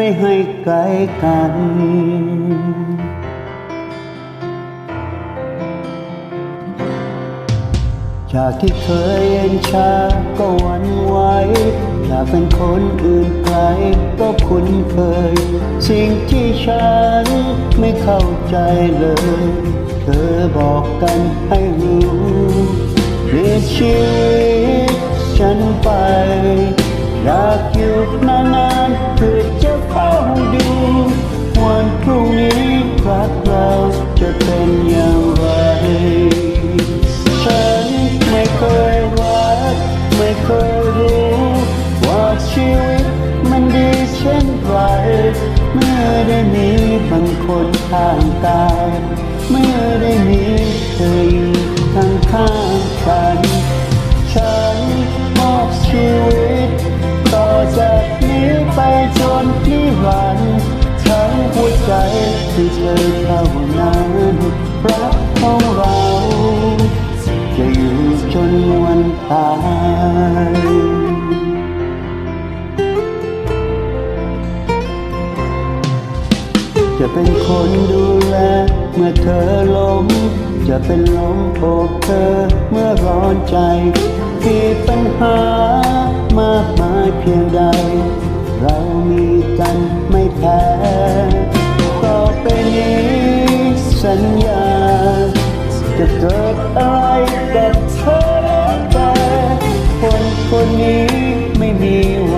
ไม่ให้ไกลกัน จากที่เคยเย็นชาก็หวั่นไหวอยากเป็นคนอื่นไกลก็คุ้นเคย สิ่งที่ฉันไม่เข้าใจเลย เธอบอกกันให้รู้เปลี่ยชีวิตฉันไปอยากอยู่นาน จะเป็นอย่างไรฉันไม่เคยรักไม่เคยรู้ว่าชีวิตมันดีเช่นไรเมื่อได้มีบางคนข้างกายเมื่อได้มีเธออยู่ข้างข้างๆกัน ฉันมอบชีวิต ต่อจากนี้ไปจนนิรันทั้งหัวใจที่เธอเท่านั้นรั จะเป็นคนดูแล เมื่อเธอล้ม จะเป็นลมโอบเธอเมื่อร้อนใจที่ปัญหามากมายเพียงใด เรามีกันไม่แพ้ต่อไปนี้สัญญา จะเกิดอะไรกับเธอแล้แต่คนคนนี้ไม่มีวัน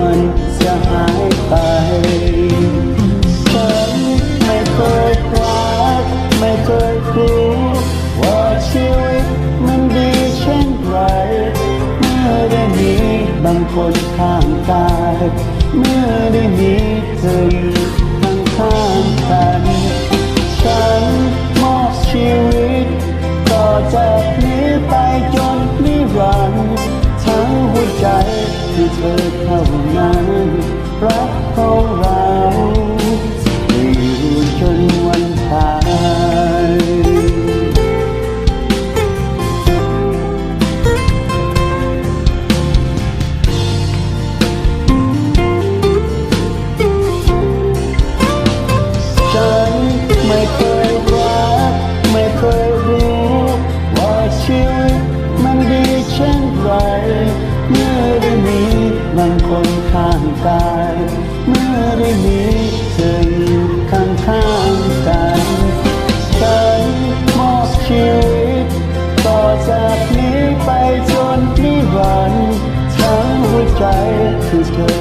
บางคนข้างกาย เมื่อได้มีเธออยู่ข้างข้างกัน ฉันมอบชีวิต ต่อจากนี้ไปจนนิรันดร์ทั้งหัวใจที่เธอเท่านั้นรัก ข้างกาย เมื่อได้มีเธออยู่ข้างข้างๆกันฉันมอบชีวิต ต่อจากนี้ไปจนนิรันดร์ทั้งหัวใจคือเธอ